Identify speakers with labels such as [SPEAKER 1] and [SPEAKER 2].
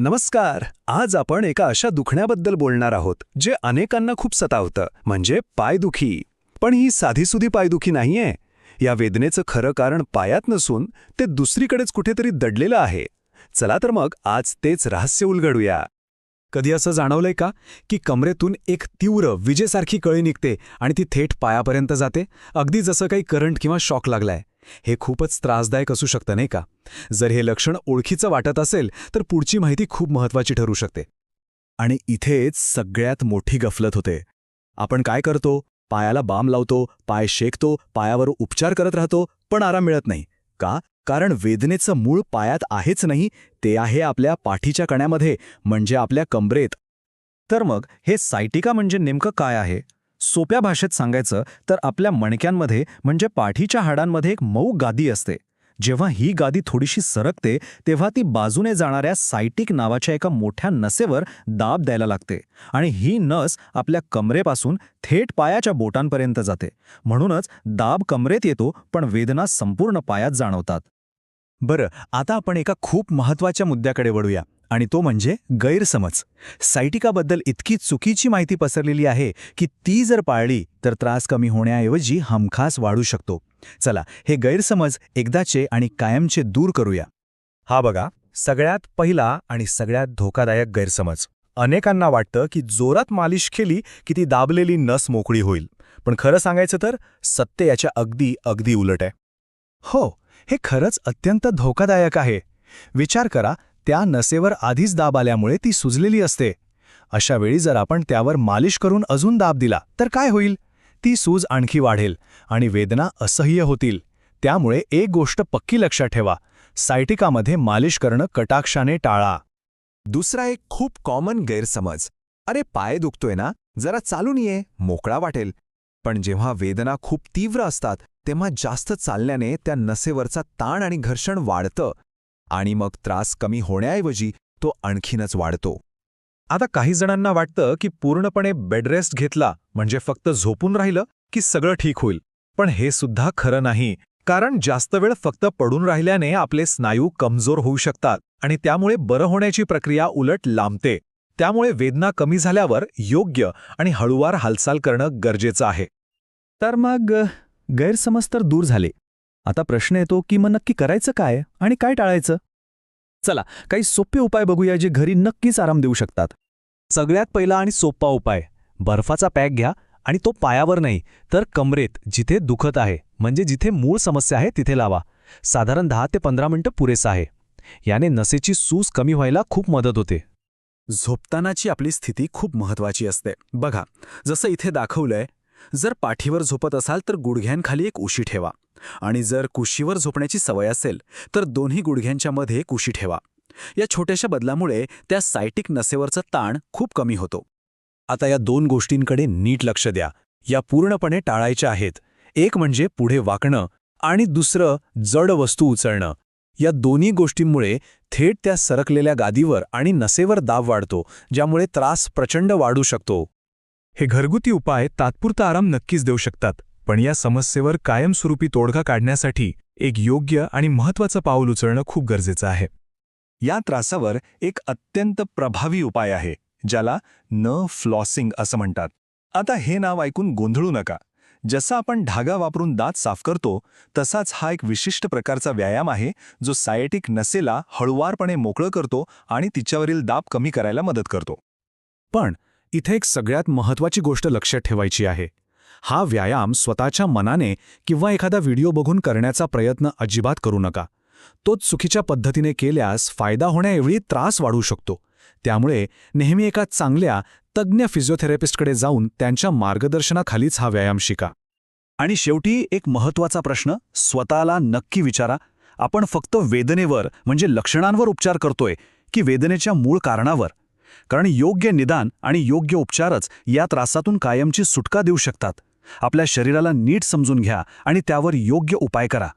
[SPEAKER 1] नमस्कार. आज आपण एका अशा दुखण्याबद्दल बोलणार आहोत जे अनेकांना खूप सतावतं म्हणजे पायदुखी. पण ही साधीसुधी पायदुखी नाहीये. या वेदनेचं खरं कारण पायात नसून ते दुसरीकडेच कुठेतरी दडलेलं आहे. चला तर मग आज तेच रहस्य उलगडूया. कधी असं जाणवलंय का की कमरेतून एक तीव्र विजेसारखी कळी निघते आणि ती थेट पायापर्यंत जाते? अगदी जसं काही करंट किंवा शॉक लागलाय. हे खूपच त्रासदायक असू शकतं नाही का? जर हे लक्षण ओळखीचं वाटत असेल तर पुढची माहिती खूप महत्वाची ठरू शकते. आणि इथेच सगळ्यात मोठी गफलत होते. आपण काय करतो? पायाला बाम लावतो पाय शेकतो पायावर उपचार करत राहतो पण आराम मिळत नाही. का? कारण वेदनेचं मूळ पायात आहेच नाही ते आहे आपल्या पाठीच्या कण्यामध्ये म्हणजे आपल्या कमरेत तर मग हे सायटिका म्हणजे नेमकं काय आहे? सोप्या भाषेत सांगायचं तर आपल्या मणक्यांमध्ये म्हणजे पाठीच्या हाडांमध्ये एक मऊ गादी असते. जेव्हा ही गादी थोडीशी सरकते तेव्हा ती बाजूने जाणाऱ्या सायटिक नावाच्या एका मोठ्या नसेवर दाब द्यायला लागते आणि ही नस आपल्या कमरेपासून थेट पायाच्या बोटांपर्यंत जाते. म्हणूनच दाब कमरेत येतो पण वेदना संपूर्ण पायात जाणवतात. बरं आता आपण एका खूप महत्त्वाच्या मुद्द्याकडे वळूया. आणि तो म्हणजे गैरसमज. सायटिकाबद्दल इतकी चुकीची माहिती पसरलेली आहे की ती जर पाळली तर त्रास कमी होण्याऐवजी हमखास वाढू शकतो. चला हे गैरसमज एकदाचे आणि कायमचे दूर करूया. हा बघा सगळ्यात पहिला आणि सगळ्यात धोकादायक गैरसमज. अनेकांना वाटतं की जोरात मालिश केली की ती दाबलेली नस मोकळी होईल. पण खरं सांगायचं तर सत्य याच्या अगदी अगदी उलट आहे. हो हे खरंच अत्यंत धोकादायक आहे. विचार करा त्या नसेवर आधीच दाब आल्यामुळे ती सुजलेली असते. अशा वेळी जर आपण त्यावर मालिश करून अजून दाब दिला तर काय होईल? ती सूज आणखी वाढेल आणि वेदना असह्य होतील. त्यामुळे एक गोष्ट पक्की लक्षात ठेवा सायटिकामध्ये मालिश करणं कटाक्षाने टाळा. दुसरा एक खूप कॉमन गैरसमज. अरे पाय दुखतोय ना? जरा चालून ये मोकळा वाटेल. पण जेव्हा वेदना खूप तीव्र असतात तेव्हा जास्त चालण्याने त्या नसेवरचा ताण आणि घर्षण वाढतं. आणि मग त्रास कमी होण्याऐवजी तो आणखीनच वाढतो. आता काही जणांना वाटतं की पूर्णपणे बेडरेस्ट घेतला म्हणजे फक्त झोपून राहिलं की सगळं ठीक होईल. पण हे सुद्धा खरं नाही कारण जास्त वेळ फक्त पडून राहिल्याने आपले स्नायू कमजोर होऊ शकतात आणि त्यामुळे बरं होण्याची प्रक्रिया उलट लांबते. त्यामुळे वेदना कमी झाल्यावर योग्य आणि हळूवार हालचाल करणं गरजेचं आहे. तर मग गैरसमज तर दूर झाले. आता प्रश्न येतो की मग नक्की करायचं काय आणि काय टाळायचं? चला काही सोपे उपाय बघूया जे घरी नक्कीच आराम देऊ शकतात. सगळ्यात पहिला आणि सोपा उपाय बर्फाचा पॅक घ्या आणि तो पायावर नाही तर कमरेत जिथे दुखत आहे म्हणजे जिथे मूळ समस्या आहे तिथे लावा. साधारण दहा ते पंधरा मिनिटं पुरेसं आहे. याने नसेची सूज कमी व्हायला खूप मदत होते. झोपतानाची आपली स्थिती खूप महत्वाची असते. बघा जसं इथे दाखवलंय जर पाठीवर झोपत असाल तर गुडघ्यांखाली एक उशी ठेवा. आणि जर कुशीवर झोपण्याची सवय असेल तर दोन्ही गुडघ्यांच्या मध्ये कुशी ठेवा. या छोट्याशा बदलामुळे त्या सायटिक नसेवरचा ताण खूप कमी होतो. आता या दोन गोष्टींकडे नीट लक्ष द्या. या पूर्णपणे टाळायच्या आहेत. एक म्हणजे पुढे वाकणं आणि दुसरं जड वस्तू उचलणं. या दोन्ही गोष्टींमुळे थेट त्या सरकलेल्या गादीवर आणि नसेवर दाब वाढतो ज्यामुळे त्रास प्रचंड वाढू शकतो. हे घरगुती उपाय तात्पुरता आराम नक्कीच देऊ शकतात पण या समस्येवर कायमस्वरूपी तोडगा काढण्यासाठी एक योग्य आणि महत्त्वाचं पाऊल उचलणं खूप गरजेचं आहे. या त्रासावर एक अत्यंत प्रभावी उपाय आहे ज्याला न फ्लॉसिंग असं म्हणतात. आता हे नाव ऐकून गोंधळू नका. जसा आपण धागा वापरून दात साफ करतो तसाच हा एक विशिष्ट प्रकारचा व्यायाम आहे जो सायटिक नसेला हळुवारपणे मोकळं करतो आणि तिच्यावरील दाब कमी करायला मदत करतो. पण इथे एक सगळ्यात महत्वाची गोष्ट लक्षात ठेवायची आहे. हा व्यायाम स्वतःच्या मनाने किंवा एखादा व्हिडिओ बघून करण्याचा प्रयत्न अजिबात करू नका. तोच चुकीच्या पद्धतीने केल्यास फायदा होण्याएवढी त्रास वाढू शकतो. त्यामुळे नेहमी एका चांगल्या तज्ज्ञ फिजिओथेरपिस्टकडे जाऊन त्यांच्या मार्गदर्शनाखालीच हा व्यायाम शिका. आणि शेवटी एक महत्त्वाचा प्रश्न स्वतःला नक्की विचारा. आपण फक्त वेदनेवर म्हणजे लक्षणांवर उपचार करतोय की वेदनेच्या मूळ कारणावर? कारण योग्य निदान आणि योग्य उपचारच या त्रासातून कायमची सुटका देऊ शकतात. आपल्या शरीराला नीट समजून घ्या आणि त्यावर योग्य उपाय करा.